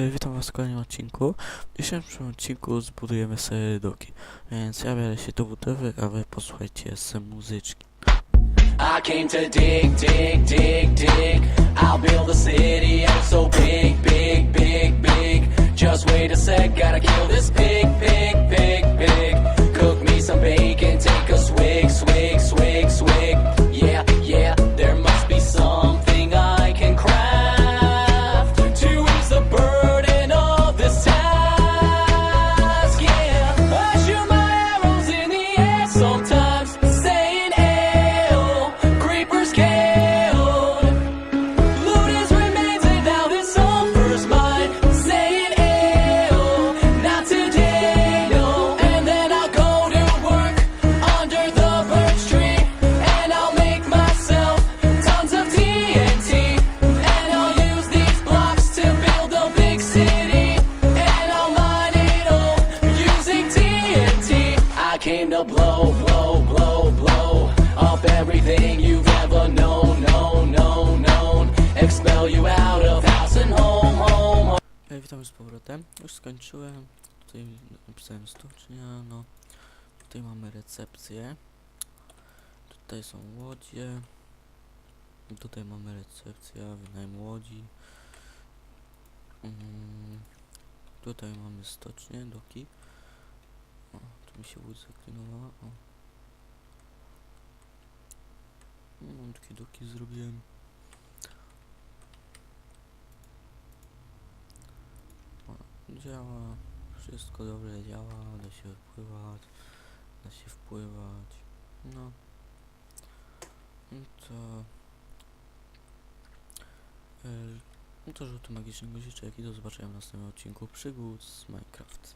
E, Witam was w kolejnym odcinku. W dzisiejszym odcinku zbudujemy sobie doki. Więc ja biorę się do budowy, a wy posłuchajcie z muzyczki. I came to dig, dig, dig, dig. I'll build a city so big, big, big, big. Just wait a sec, gotta kill this pig, pig, pig, pig. Cook me some bacon, take a swig, swig, swig, swig. To blow, blow, blow, blow up everything you've ever known, known, known, known. Expel you out of house and home, home, home. E, Witam z powrotem. Już skończyłem. Tutaj napisałem stocznia, no. Tutaj mamy recepcję. Tutaj są łodzie. Tutaj mamy recepcja, wynajem łodzi. Mm, tutaj mamy stocznię, doki. O, tu mi się łódź zaklinowała. O. Takie doki zrobiłem. Działa, wszystko dobrze działa, da się wpływać, da się wpływać, no. To... No to żółty magiczny guziczek i do zobaczenia w następnym odcinku przygód z Minecraft.